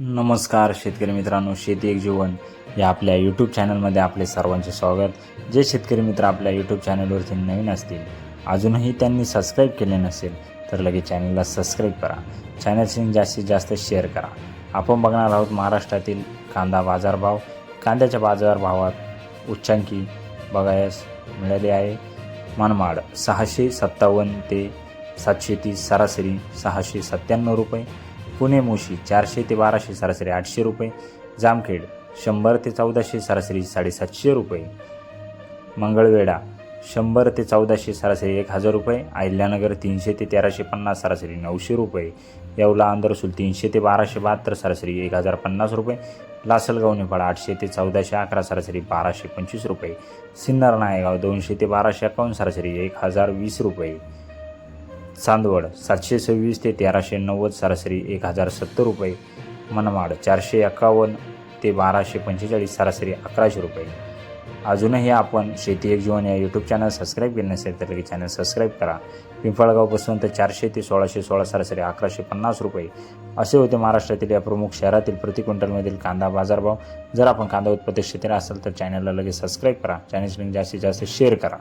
नमस्कार शेतकरी मित्रांनो शेती एक जीवन या आपल्या यूट्यूब चॅनलमध्ये आपले सर्वांचे स्वागत. जे शेतकरी मित्र आपल्या यूट्यूब चॅनलवरती नवीन असतील अजूनही त्यांनी सबस्क्राईब केले नसेल तर लगेच चॅनलला सबस्क्राईब करा. चॅनलशी जास्तीत जास्त शेअर करा. आपण बघणार आहोत महाराष्ट्रातील कांदा बाजारभाव कांद्याच्या बाजारभावात उच्चांकी बघायस मिळाले आहे. मनमाड सहाशे सत्तावन्न ते सातशे तीस सरासरी सहाशे सत्त्याण्णव रुपये. पुणे मोशी चारशे ते बाराशे सरासरी आठशे रुपये. जामखेड शंभर ते चौदाशे सरासरी साडेसातशे रुपये. मंगळवेढा शंभर ते चौदाशे सरासरी एक हजार रुपये. अहिल्यानगर तीनशे ते तेराशे पन्नास सरासरी नऊशे रुपये. येवला अंदरसूल तीनशे ते बाराशे बहात्तर सरासरी एक हजार पन्नास रुपये. लासलगाव नेपाळ आठशे ते चौदाशे अकरा सरासरी बाराशे पंचवीस रुपये. सिन्नर नायगाव दोनशे ते बाराशे एकावन्न सरासरी एक हजार वीस रुपये. चांदवड सातशे सव्वीस ते तेराशे नव्वद सरासरी एक हजार सत्तर रुपये. मनमाड चारशे एकावन्न ते बाराशे पंचेचाळीस सरासरी अकराशे रुपये. अजूनही आपण शेती एक जीवन या यूट्यूब चॅनल सबस्क्राईब केले नसेल तर लगेच चॅनल सबस्क्राईब करा. पिंपळगावपासून तर चारशे ते सोळाशे सोळा सरासरी अकराशे पन्नास रुपये. असे होते महाराष्ट्रातील या प्रमुख शहरातील प्रति क्विंटलमधील कांदा बाजारभाव. जर आपण कांदा उत्पादक क्षेत्र असाल तर चॅनलला लगेच सबस्क्राईब करा. चॅनलची लिंक जास्तीत जास्त शेअर करा.